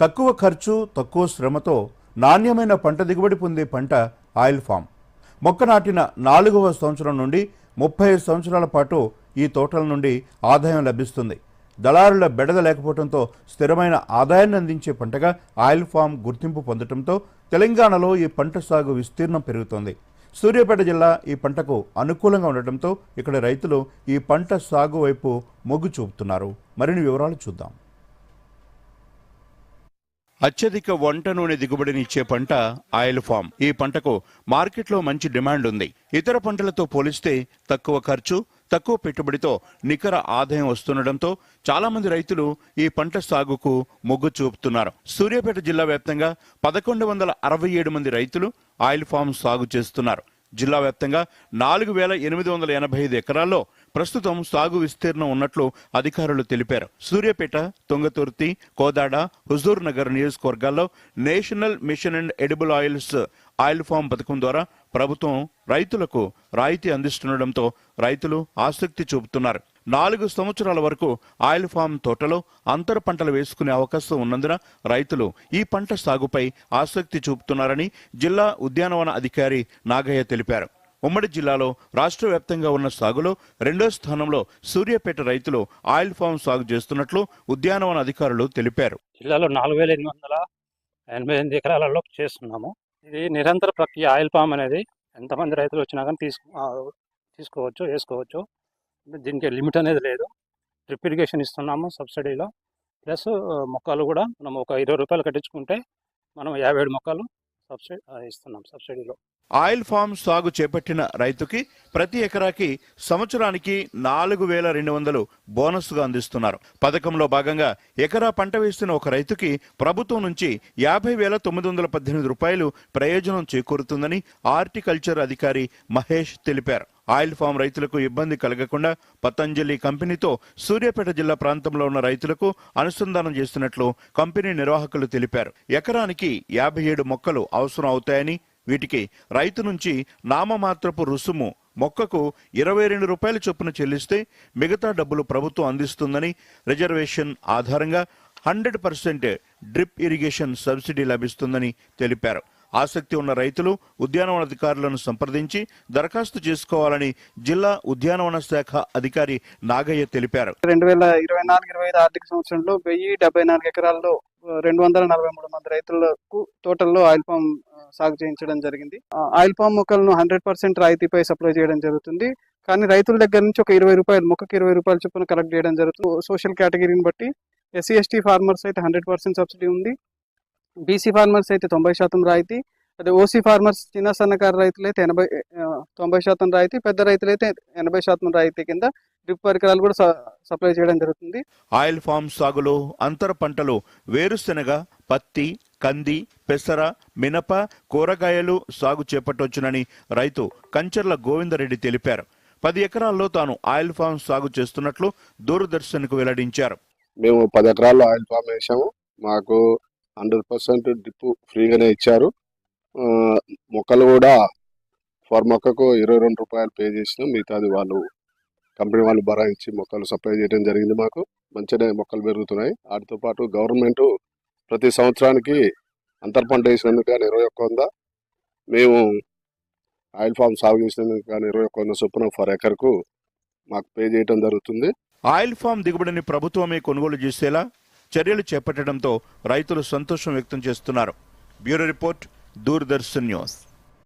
తక్కువ ఖర్చు తక్కువ శ్రమతో నాణ్యమైన పంట దిగుబడి పొందే పంట ఆయిల్ ఫామ్. మొక్క నాటిన నాలుగవ సంవత్సరం నుండి ముప్పై సంవత్సరాల పాటు ఈ తోటల నుండి ఆదాయం లభిస్తుంది. దళారుల బెడద లేకపోవడంతో స్థిరమైన ఆదాయాన్ని అందించే పంటగా ఆయిల్ ఫామ్ గుర్తింపు పొందడంతో తెలంగాణలో ఈ పంట సాగు విస్తీర్ణం పెరుగుతోంది. సూర్యాపేట జిల్లా ఈ పంటకు అనుకూలంగా ఉండటంతో ఇక్కడ రైతులు ఈ పంట సాగు వైపు మొగ్గు చూపుతున్నారు. మరిన్ని వివరాలు చూద్దాం. అత్యధిక వంట నూనె దిగుబడినిచ్చే పంట ఆయిల్ ఫామ్. ఈ పంటకు మార్కెట్లో మంచి డిమాండ్ ఉంది ఇతర పంటలతో పోలిస్తే తక్కువ ఖర్చు తక్కువ పెట్టుబడితో నికర ఆదాయం వస్తుండటంతో చాలా మంది రైతులు ఈ పంట సాగుకు మొగ్గు చూపుతున్నారు. సూర్యాపేట జిల్లా వ్యాప్తంగా పదకొండు వందల అరవై ఏడు మంది రైతులు ఆయిల్ ఫామ్ సాగు చేస్తున్నారు. జిల్లా వ్యాప్తంగా నాలుగు వేల ఎనిమిది వందల ఎనభై ఐదు ఎకరాల్లో ప్రస్తుతం సాగు విస్తీర్ణం ఉన్నట్లు అధికారులు తెలిపారు. సూర్యాపేట తుంగతుర్తి కోదాడ హుజూర్ నగర్ నియోజకవర్గాల్లో national mission and edible oils oil palm పథకం ద్వారా ప్రభుత్వం రైతులకు రాయితీ అందిస్తుండటంతో రైతులు ఆసక్తి చూపుతున్నారు. నాలుగు సంవత్సరాల వరకు ఆయిల్ ఫామ్ తోటలో అంతర పంటలు వేసుకునే అవకాశం ఉన్నందున రైతులు ఈ పంట సాగుపై ఆసక్తి చూపుతున్నారని జిల్లా ఉద్యానవన అధికారి నాగయ్య తెలిపారు. ఉమ్మడి జిల్లాలో రాష్ట్ర వ్యాప్తంగా ఉన్న సాగులో రెండో స్థానంలో సూర్యాపేట రైతులు ఆయిల్ ఫామ్ సాగు చేస్తున్నట్లు ఉద్యానవన అధికారులు తెలిపారు. జిల్లాలో నాలుగు వేల ఎనిమిది వందల ఎనభై ఎనిమిది ఎకరాలలో చేస్తున్నాము. ఇది నిరంతర ప్రక్రియ. ఆయిల్ పామ్ అనేది ఎంతమంది రైతులు వచ్చినా కానీ తీసు తీసుకోవచ్చు వేసుకోవచ్చు. దీనికి లిమిట్ అనేది లేదు. డ్రిప్ ఇరిగేషన్ ఇస్తున్నాము సబ్సిడీలో. ప్లస్ మొక్కలు కూడా మనం ఒక ఇరవై రూపాయలు కట్టించుకుంటే మనం యాభై ఏడు మొక్కలు సబ్సిడీ ఇస్తున్నాం సబ్సిడీలో. ఆయిల్ ఫామ్ సాగు చేపట్టిన రైతుకి ప్రతి ఎకరాకి సంవత్సరానికి నాలుగు వేల రెండు వందలు బోనస్గా అందిస్తున్నారు. పథకంలో భాగంగా ఎకరా పంట వేస్తున్న ఒక రైతుకి ప్రభుత్వం నుంచి యాభై వేల తొమ్మిది వందల పద్దెనిమిది రూపాయలు ప్రయోజనం చేకూరుతుందని హార్టికల్చర్ అధికారి మహేష్ తెలిపారు. ఆయిల్ ఫామ్ రైతులకు ఇబ్బంది కలగకుండా పతంజలి కంపెనీతో సూర్యాపేట జిల్లా ప్రాంతంలో ఉన్న రైతులకు అనుసంధానం చేస్తున్నట్లు కంపెనీ నిర్వాహకులు తెలిపారు. ఎకరానికి యాభై ఏడు మొక్కలు అవసరం అవుతాయని వీటికి రైతు నుంచి నామమాత్రపు రుసుము మొక్కకు ఇరవై రెండు రూపాయల చొప్పున చెల్లిస్తే మిగతా డబ్బులు ప్రభుత్వం అందిస్తుందని రిజర్వేషన్ ఆధారంగా hundred percent drip irrigation subsidy లభిస్తుందని తెలిపారు. ఆసక్తి ఉన్న రైతులు ఉద్యానవన అధికారులను సంప్రదించి దరఖాస్తు చేసుకోవాలని జిల్లా ఉద్యానవన శాఖ అధికారి నాగయ్య తెలిపారు. రెండు వేల ఇరవై నాలుగు ఇరవై ఐదు ఆర్థిక సంవత్సరంలో వెయ్యి డెబ్బై నాలుగు ఎకరాల్లో రెండు వందల నలభై మూడు మంది రైతులకు తోటల్లో ఆయిల్ పామ్ సాగు చేయించడం జరిగింది. ఆ, ఆయిల్ పామ్ మొక్కలను హండ్రెడ్ పర్సెంట్ రాయితీపై సప్లై చేయడం జరుగుతుంది. కానీ రైతుల దగ్గర నుంచి ఒక ఇరవై రూపాయలు మొక్కకి ఇరవై రూపాయల చొప్పున కలెక్ట్ చేయడం జరుగుతుంది. సోషల్ కేటగిరీని బట్టి ఎస్సీ ఎస్టీ ఫార్మర్స్ అయితే హండ్రెడ్ పర్సెంట్ సబ్సిడీ ఉంది. బీసీ ఫార్మర్స్ అయితే తొంభై శాతం రాయితీ. అదే ఓసీ ఫార్మర్స్ చిన్న సన్నకారు రైతులు అయితే ఎనభై తొంభై శాతం రాయితీ. పెద్ద రైతులు అయితే ఎనభై శాతం రాయితీ కింద డ్రిప్ పరికరాలు కూడా స- సప్లై చేయడం జరుగుతుంది. ఆయిల్ ఫామ్ సాగులో అంతర పంటలు వేరుశెనగ పత్తి కంది పెసర మినప కూరగాయలు సాగు చేపట్టొచ్చునని రైతు కంచర్ల గోవిందరెడ్డి తెలిపారు. పది ఎకరాల్లో తాను ఆయిల్ ఫామ్ సాగు చేస్తున్నట్లు దూరదర్శన్కు వెల్లడించారు. మేము పది ఎకరాల్లో ఆయిల్ ఫామ్ వేసాము. మాకు హండ్రెడ్ పర్సెంట్ డిప్పు ఫ్రీగానే ఇచ్చారు. మొక్కలు కూడా ఫర్ మొక్కకు ఇరవై రెండు రూపాయలు పే చేసినాం మిగతాది వాళ్ళు కంపెనీ వాళ్ళు భరాయించి మొక్కలు సప్లై చేయడం జరిగింది మాకు. మంచిగా మొక్కలు పెరుగుతున్నాయి. వాటితో పాటు గవర్నమెంట్ ప్రతి సంవత్సరానికి అంతర్ పంట వేసినందుకు కానీ ఇరవై ఒక్క వంద. మేము ఆయిల్ ఫామ్ సాగు చేసినందుకు కానీ ఇరవై ఒక్క వంద చొప్పున ఫర్ ఎకర్కు మాకు పే చేయడం జరుగుతుంది. ఆయిల్ ఫామ్ దిగుబడిని ప్రభుత్వమే కొనుగోలు చేసేలా చర్యలు చేపట్టడంతో రైతులు సంతోషం వ్యక్తం చేస్తున్నారు. Bureau report Doordarshan news.